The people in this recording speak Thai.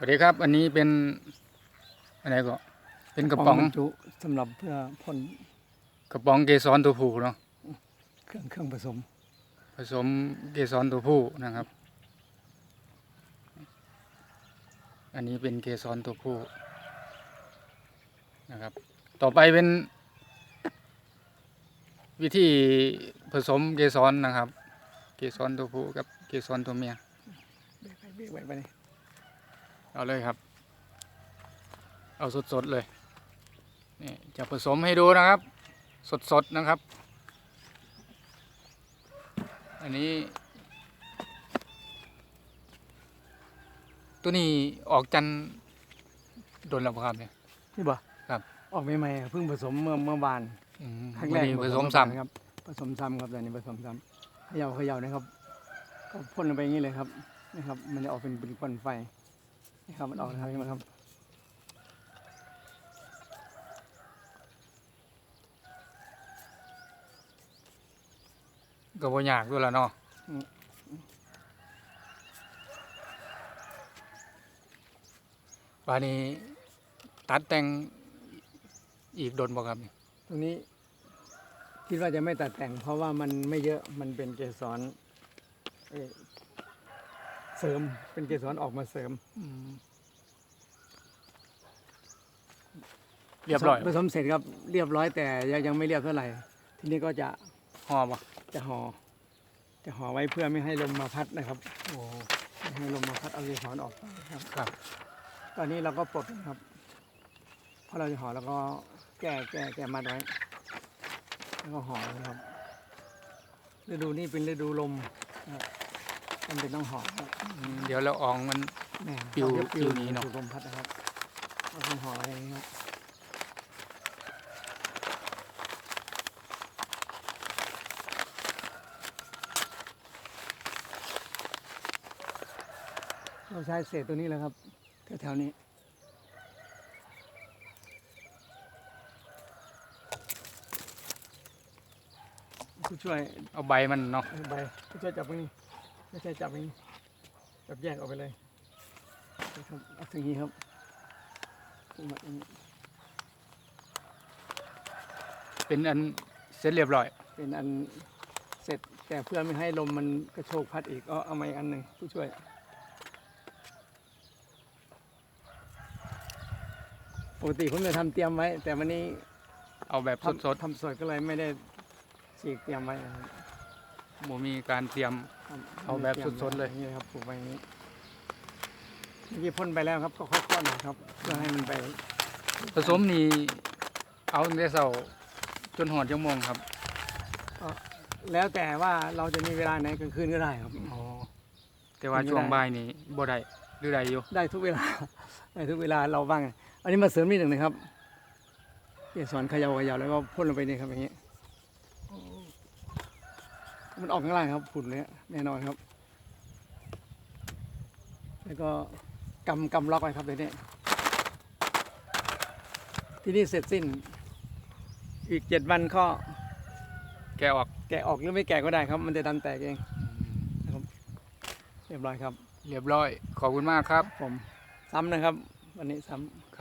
สวัสดีครับ อันนี้เป็นอะไรก็ เป็นกระป๋องบรรจุสำหรับเพื่อพ่นกระป๋องเกสรตัวผู้เนาะเครื่องเครื่องผสม ผสมเกสรตัวผู้นะครับ อันนี้เป็นเกสรตัวผู้นะครับ ต่อไปเป็น วิธีผสมเกสรนะครับ เกสรตัวผู้กับเกสรตัวเมียเบรกไปเบรกไว้ไปนี่ เอาเลยครับ เอาสดๆเลยนี่จะผสมให้ดูนะครับ สดๆนะครับ อันนี้ ตัวนี้ออกจันทร์โดนแล้วบ่ครับเนี่ยนี่บ่ครับ ออกใหม่ๆเพิ่งผสมเมื่อเมื่อวานอืมครั้งวัแรนกนี้ผสมเอซ้ครับผสมซ้ำครับตอนนี้ผสมซ้ำเขย่าเขย่านะครับก็พ่นลงไปอย่างนี้เลยครับนี่ครับ มันจะออกเป็นเป็นควันไฟ นี่ครับมันออกนะครับเห็นไหมครับก็บ่ยากด้วยละเนาะบานี้ตัดแต่งอีกโดนบ่ครับเนี่ยตรงนี้คิดว่าจะไม่ตัดแต่ง เพราะว่ามันไม่เยอะมันเป็นเกสร เอ่อเสริมเป็นเกสรออกมาเสริมเรียบร้อยผสมเสร็จครับเรียบร้อยแต่ยังยังไม่เรียบเท่าไหร่ ทีนี้ก็จะห่อบ่จะห่อจะห่อไว้เพื่อไม่ให้ลมมาพัดนะครับโอ้ไม่ให้ลมมาพัดเอาเกสรออกไปครับครับ ตอนนี้เราก็ปลดนะครับเพราะเราจะห่อแล้วก็แก้แก้แก้มัดไว้แล้วก็ห่อนะครับฤดูนี้เป็นฤดูลมนะครับ จำเป็นต้องห่อครับอืมเดี๋ยวเราอองมันแหม่ปิวเอาเดี๋ยปิวหนีเนอะถูกลมพัดนะครับเราต้องห่อไว้อย่างนี้ครับเราใช้เศษตัวนี้แหละครับแถวๆนี้ผู้ช่วยเอาใบมันเนาะเอาใบผู้ช่วยจับตรงนี้ ไม่ใช่จับตรงนี้จับแยกออกไปเลยนะครับเอาถึงนี้ครับขึ้นมาอย่างนี้เป็นอันเสร็จเรียบร้อย เป็นอันเสร็จแต่เพื่อไม่ให้ลมมันกระโชกพัดอีกก็เอามาอีกอันหนึ่งผู้ช่วยปกติผมจะทำเตรียมไว้ แต่วันนี้เอาแบบทำสดทำสดก็เลยไม่ได้ฉีกเตรียมไว้นะครับๆบ่มีการเตรียมครับ เอาแบบสดๆเลย นี่ครับปลูกไว้อย่างนี้เมื่อกี้พ่นไปแล้วครับก็ค่อยๆหน่อยครับเพื่อให้มันไปผสมนี่เอาตั้งแต่เช้าจนหอดชั่วโมงครับแล้วแต่ว่าเราจะมีเวลาไหนกลางคืนก็ได้ครับ อ๋อแต่ว่าไม่ได้ช่วงบ่ายนี่บ่ได้หรือได้อยู่ได้ทุกเวลา ได้ทุกเวลาเราบ้างอันนี้มาเสริมนิดหนึ่งนะครับเกสรเขยาเขยาแล้วก็พ่นลงไปนี่ครับอย่างนี้ มันออกข้างล่างครับฝุ่นเลยแน่นอนครับ แล้วก็กำกำล็อกไว้ครับเลยนี่ที่นี่เสร็จสิ้น อีกเจ็ดวันก็แกะออก แกะออกหรือไม่แกะก็ได้ครับ มันจะดันแตกเองเรียบร้อยครับ เรียบร้อย ขอบคุณมากครับ ผมซ้ำนะครับ วันนี้ซ้ำ